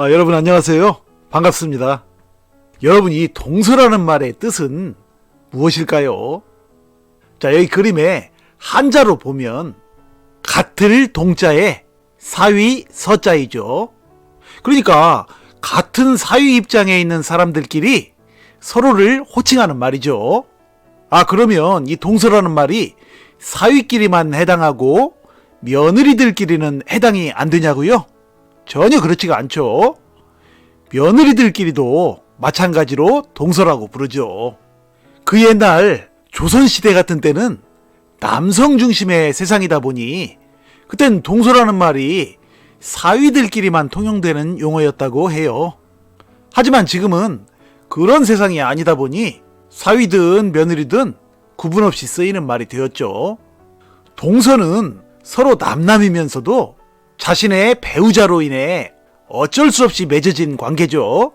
아, 여러분 안녕하세요. 반갑습니다. 여러분 이 동서라는 말의 뜻은 무엇일까요? 자, 여기 그림에 한자로 보면 같을 동자에 사위 서자이죠. 그러니까 같은 사위 입장에 있는 사람들끼리 서로를 호칭하는 말이죠. 아, 그러면 이 동서라는 말이 사위끼리만 해당하고 며느리들끼리는 해당이 안 되냐고요? 전혀 그렇지가 않죠. 며느리들끼리도 마찬가지로 동서라고 부르죠. 그 옛날 조선시대 같은 때는 남성 중심의 세상이다 보니 그땐 동서라는 말이 사위들끼리만 통용되는 용어였다고 해요. 하지만 지금은 그런 세상이 아니다 보니 사위든 며느리든 구분 없이 쓰이는 말이 되었죠. 동서는 서로 남남이면서도 자신의 배우자로 인해 어쩔 수 없이 맺어진 관계죠.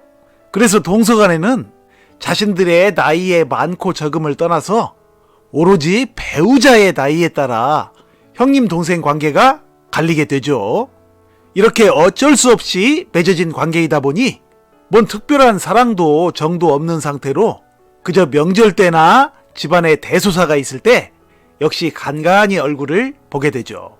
그래서 동서 간에는 자신들의 나이의 많고 적음을 떠나서 오로지 배우자의 나이에 따라 형님 동생 관계가 갈리게 되죠. 이렇게 어쩔 수 없이 맺어진 관계이다 보니 뭔 특별한 사랑도 정도 없는 상태로 그저 명절 때나 집안에 대소사가 있을 때 역시 간간히 얼굴을 보게 되죠.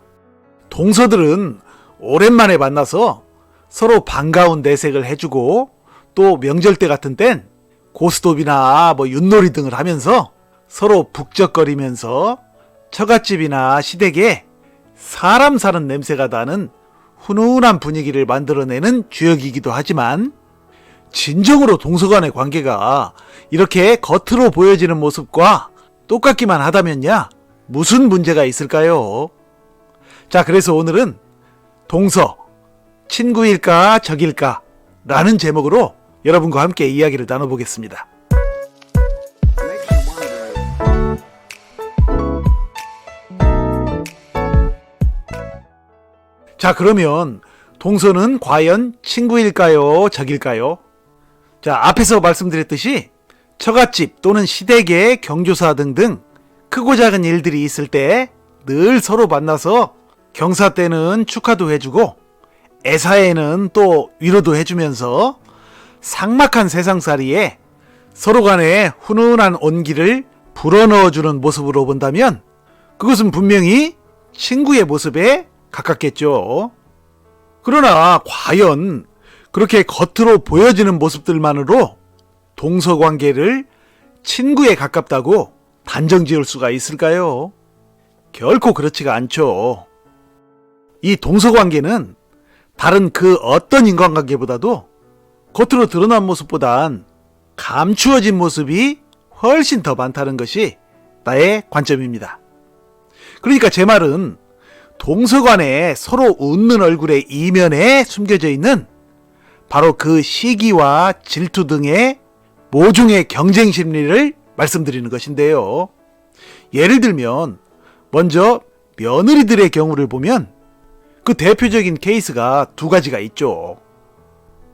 동서들은 오랜만에 만나서 서로 반가운 내색을 해주고 또 명절 때 같은 땐 고스톱이나 뭐 윷놀이 등을 하면서 서로 북적거리면서 처갓집이나 시댁에 사람 사는 냄새가 나는 훈훈한 분위기를 만들어내는 주역이기도 하지만 진정으로 동서간의 관계가 이렇게 겉으로 보여지는 모습과 똑같기만 하다면야 무슨 문제가 있을까요? 자, 그래서 오늘은 동서, 친구일까 적일까 라는 제목으로 여러분과 함께 이야기를 나눠보겠습니다. 자, 그러면 동서는 과연 친구일까요? 적일까요? 자, 앞에서 말씀드렸듯이 처갓집 또는 시댁의 경조사 등등 크고 작은 일들이 있을 때 늘 서로 만나서 경사 때는 축하도 해주고 애사에는 또 위로도 해주면서 삭막한 세상살이에 서로 간에 훈훈한 온기를 불어넣어주는 모습으로 본다면 그것은 분명히 친구의 모습에 가깝겠죠. 그러나 과연 그렇게 겉으로 보여지는 모습들만으로 동서 관계를 친구에 가깝다고 단정 지을 수가 있을까요? 결코 그렇지가 않죠. 이 동서 관계는 다른 그 어떤 인간관계보다도 겉으로 드러난 모습보단 감추어진 모습이 훨씬 더 많다는 것이 나의 관점입니다. 그러니까 제 말은 동서간에 서로 웃는 얼굴의 이면에 숨겨져 있는 바로 그 시기와 질투 등의 모종의 경쟁 심리를 말씀드리는 것인데요. 예를 들면 먼저 며느리들의 경우를 보면 그 대표적인 케이스가 두 가지가 있죠.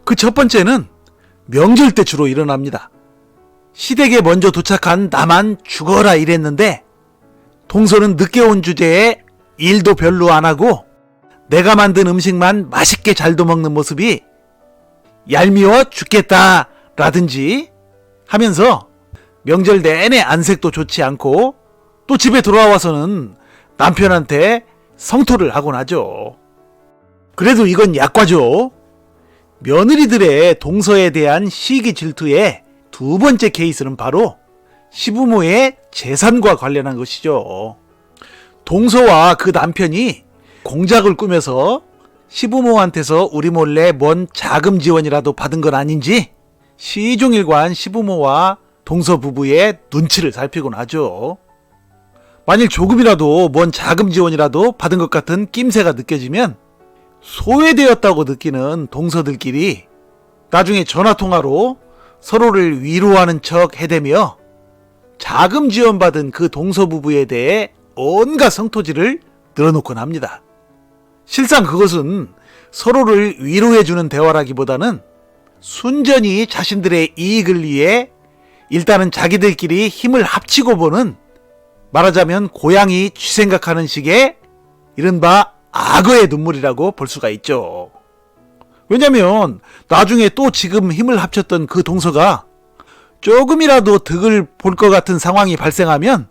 그 첫 번째는 명절 때 주로 일어납니다. 시댁에 먼저 도착한 나만 죽어라 이랬는데 동서는 늦게 온 주제에 일도 별로 안 하고 내가 만든 음식만 맛있게 잘도 먹는 모습이 얄미워 죽겠다 라든지 하면서 명절 내내 안색도 좋지 않고 또 집에 돌아와서는 남편한테 성토를 하곤 하죠. 그래도 이건 약과죠. 며느리들의 동서에 대한 시기 질투의 두 번째 케이스는 바로 시부모의 재산과 관련한 것이죠. 동서와 그 남편이 공작을 꾸며서 시부모한테서 우리 몰래 뭔 자금 지원이라도 받은 건 아닌지 시종일관 시부모와 동서 부부의 눈치를 살피곤 하죠. 만일 조금이라도 뭔 자금 지원이라도 받은 것 같은 낌새가 느껴지면 소외되었다고 느끼는 동서들끼리 나중에 전화통화로 서로를 위로하는 척 해대며 자금 지원받은 그 동서 부부에 대해 온갖 성토지를 늘어놓곤 합니다. 실상 그것은 서로를 위로해주는 대화라기보다는 순전히 자신들의 이익을 위해 일단은 자기들끼리 힘을 합치고 보는 말하자면 고양이 쥐 생각하는 식의 이른바 악어의 눈물이라고 볼 수가 있죠. 왜냐면 나중에 또 지금 힘을 합쳤던 그 동서가 조금이라도 득을 볼 것 같은 상황이 발생하면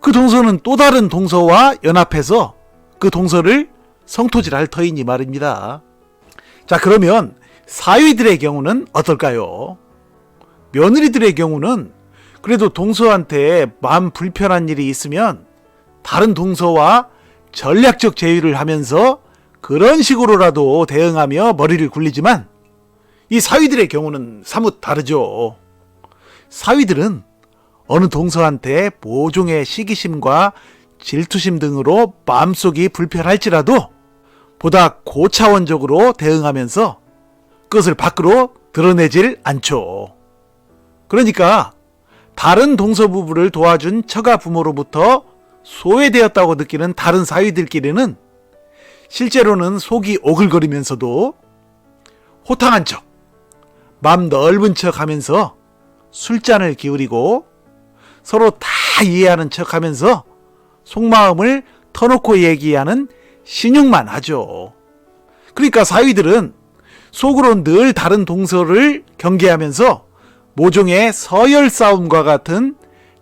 그 동서는 또 다른 동서와 연합해서 그 동서를 성토질할 터이니 말입니다. 자, 그러면 사위들의 경우는 어떨까요? 며느리들의 경우는 그래도 동서한테 마음 불편한 일이 있으면 다른 동서와 전략적 제휴를 하면서 그런 식으로라도 대응하며 머리를 굴리지만 이 사위들의 경우는 사뭇 다르죠. 사위들은 어느 동서한테 모종의 시기심과 질투심 등으로 마음속이 불편할지라도 보다 고차원적으로 대응하면서 그것을 밖으로 드러내질 않죠. 그러니까 다른 동서 부부를 도와준 처가 부모로부터 소외되었다고 느끼는 다른 사위들끼리는 실제로는 속이 오글거리면서도 호탕한 척, 맘 넓은 척 하면서 술잔을 기울이고 서로 다 이해하는 척 하면서 속마음을 터놓고 얘기하는 신용만 하죠. 그러니까 사위들은 속으로 늘 다른 동서를 경계하면서 모종의 서열 싸움과 같은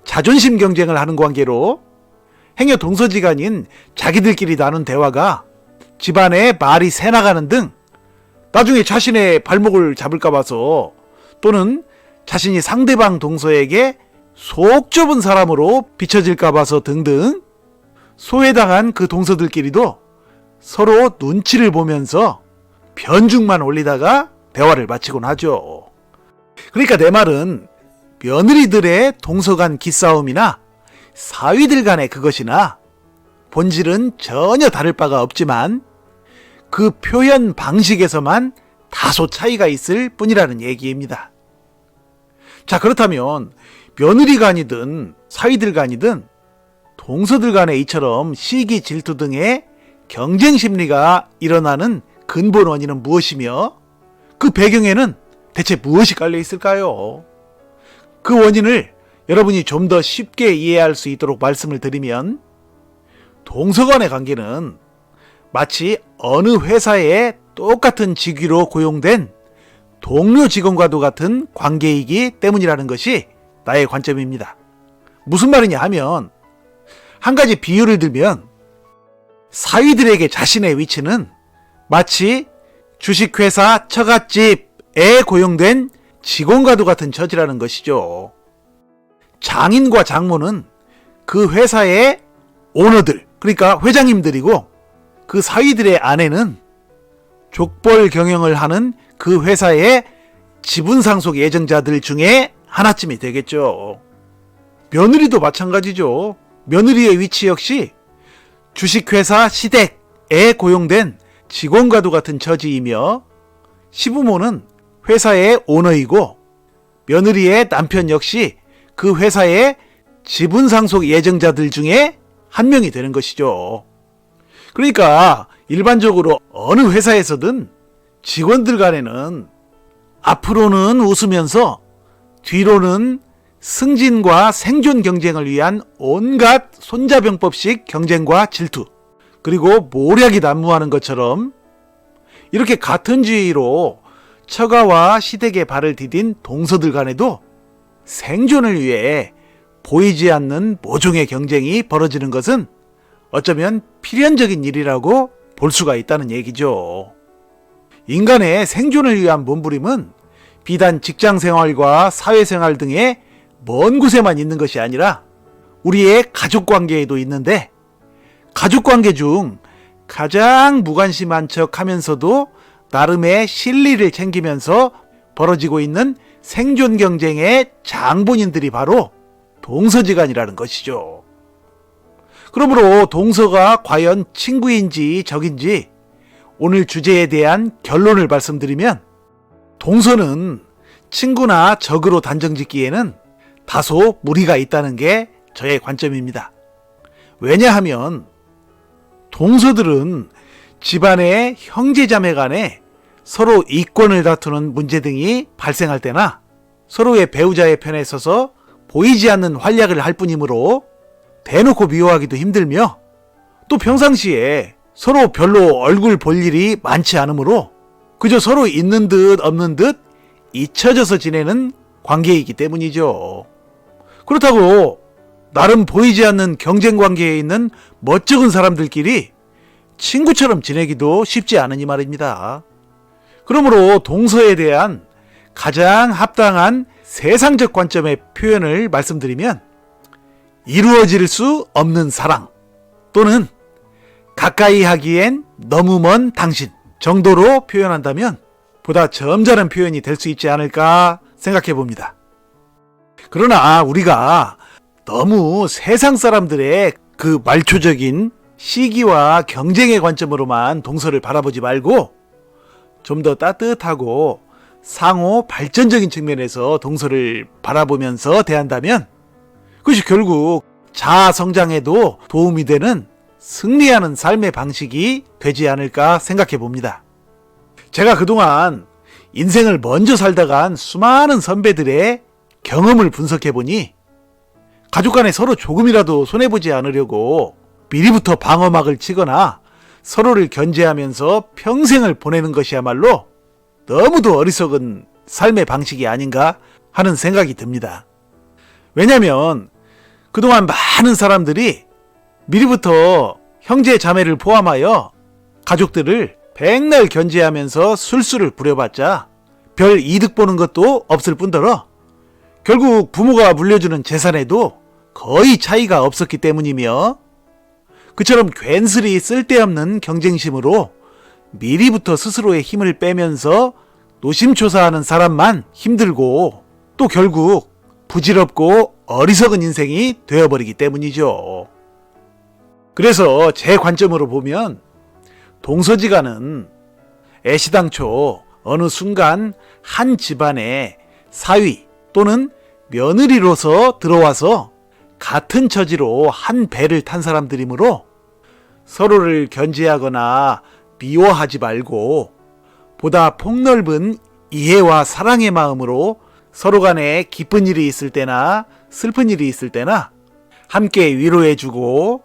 자존심 경쟁을 하는 관계로 행여 동서지간인 자기들끼리 나눈 대화가 집안에 말이 새나가는 등 나중에 자신의 발목을 잡을까 봐서 또는 자신이 상대방 동서에게 속 좁은 사람으로 비춰질까 봐서 등등 소외당한 그 동서들끼리도 서로 눈치를 보면서 변죽만 올리다가 대화를 마치곤 하죠. 그러니까 내 말은 며느리들의 동서 간 기싸움이나 사위들 간의 그것이나 본질은 전혀 다를 바가 없지만 그 표현 방식에서만 다소 차이가 있을 뿐이라는 얘기입니다. 자, 그렇다면 며느리 간이든 사위들 간이든 동서들 간에 이처럼 시기 질투 등의 경쟁 심리가 일어나는 근본 원인은 무엇이며 그 배경에는 대체 무엇이 깔려 있을까요? 그 원인을 여러분이 좀 더 쉽게 이해할 수 있도록 말씀을 드리면 동서 간의 관계는 마치 어느 회사에 똑같은 직위로 고용된 동료 직원과도 같은 관계이기 때문이라는 것이 나의 관점입니다. 무슨 말이냐 하면 한 가지 비유를 들면 사위들에게 자신의 위치는 마치 주식회사 처갓집에 고용된 직원과도 같은 처지라는 것이죠. 장인과 장모는 그 회사의 오너들, 그러니까 회장님들이고 그 사위들의 아내는 족벌 경영을 하는 그 회사의 지분 상속 예정자들 중에 하나쯤이 되겠죠. 며느리도 마찬가지죠. 며느리의 위치 역시 주식회사 시댁에 고용된 직원과도 같은 처지이며 시부모는 회사의 오너이고 며느리의 남편 역시 그 회사의 지분 상속 예정자들 중에 한 명이 되는 것이죠. 그러니까 일반적으로 어느 회사에서든 직원들 간에는 앞으로는 웃으면서 뒤로는 승진과 생존 경쟁을 위한 온갖 손자병법식 경쟁과 질투, 그리고 모략이 난무하는 것처럼 이렇게 같은 주의로 처가와 시댁에 발을 디딘 동서들 간에도 생존을 위해 보이지 않는 모종의 경쟁이 벌어지는 것은 어쩌면 필연적인 일이라고 볼 수가 있다는 얘기죠. 인간의 생존을 위한 몸부림은 비단 직장 생활과 사회 생활 등의 먼 곳에만 있는 것이 아니라 우리의 가족 관계에도 있는데 가족 관계 중 가장 무관심한 척 하면서도 나름의 실리를 챙기면서 벌어지고 있는 생존 경쟁의 장본인들이 바로 동서지간이라는 것이죠. 그러므로 동서가 과연 친구인지 적인지 오늘 주제에 대한 결론을 말씀드리면 동서는 친구나 적으로 단정 짓기에는 다소 무리가 있다는 게 저의 관점입니다. 왜냐하면 동서들은 집안의 형제자매 간에 서로 이권을 다투는 문제 등이 발생할 때나 서로의 배우자의 편에 서서 보이지 않는 활약을 할 뿐이므로 대놓고 미워하기도 힘들며 또 평상시에 서로 별로 얼굴 볼 일이 많지 않으므로 그저 서로 있는 듯 없는 듯 잊혀져서 지내는 관계이기 때문이죠. 그렇다고 나름 보이지 않는 경쟁 관계에 있는 멋쩍은 사람들끼리 친구처럼 지내기도 쉽지 않으니 말입니다. 그러므로 동서에 대한 가장 합당한 세상적 관점의 표현을 말씀드리면 이루어질 수 없는 사랑 또는 가까이 하기엔 너무 먼 당신 정도로 표현한다면 보다 점잖은 표현이 될 수 있지 않을까 생각해 봅니다. 그러나 우리가 너무 세상 사람들의 그 말초적인 시기와 경쟁의 관점으로만 동서를 바라보지 말고 좀 더 따뜻하고 상호 발전적인 측면에서 동서를 바라보면서 대한다면 그것이 결국 자아 성장에도 도움이 되는 승리하는 삶의 방식이 되지 않을까 생각해 봅니다. 제가 그동안 인생을 먼저 살다간 수많은 선배들의 경험을 분석해 보니 가족 간에 서로 조금이라도 손해보지 않으려고 미리부터 방어막을 치거나 서로를 견제하면서 평생을 보내는 것이야말로 너무도 어리석은 삶의 방식이 아닌가 하는 생각이 듭니다. 왜냐면 그동안 많은 사람들이 미리부터 형제 자매를 포함하여 가족들을 백날 견제하면서 술수를 부려봤자 별 이득 보는 것도 없을 뿐더러 결국 부모가 물려주는 재산에도 거의 차이가 없었기 때문이며 그처럼 괜스레 쓸데없는 경쟁심으로 미리부터 스스로의 힘을 빼면서 노심초사하는 사람만 힘들고 또 결국 부질없고 어리석은 인생이 되어버리기 때문이죠. 그래서 제 관점으로 보면 동서지간은 애시당초 어느 순간 한 집안에 사위 또는 며느리로서 들어와서 같은 처지로 한 배를 탄 사람들이므로 서로를 견제하거나 미워하지 말고 보다 폭넓은 이해와 사랑의 마음으로 서로 간에 기쁜 일이 있을 때나 슬픈 일이 있을 때나 함께 위로해주고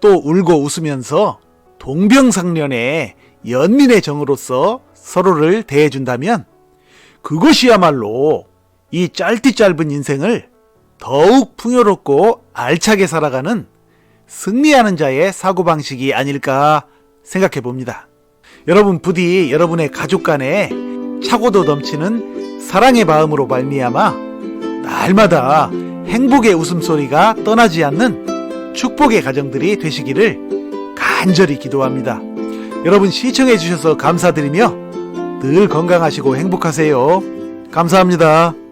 또 울고 웃으면서 동병상련의 연민의 정으로서 서로를 대해준다면 그것이야말로 이 짧디 짧은 인생을 더욱 풍요롭고 알차게 살아가는 승리하는 자의 사고방식이 아닐까 생각해 봅니다. 여러분 부디 여러분의 가족 간에 차고도 넘치는 사랑의 마음으로 말미암아 날마다 행복의 웃음소리가 떠나지 않는 축복의 가정들이 되시기를 간절히 기도합니다. 여러분 시청해 주셔서 감사드리며 늘 건강하시고 행복하세요. 감사합니다.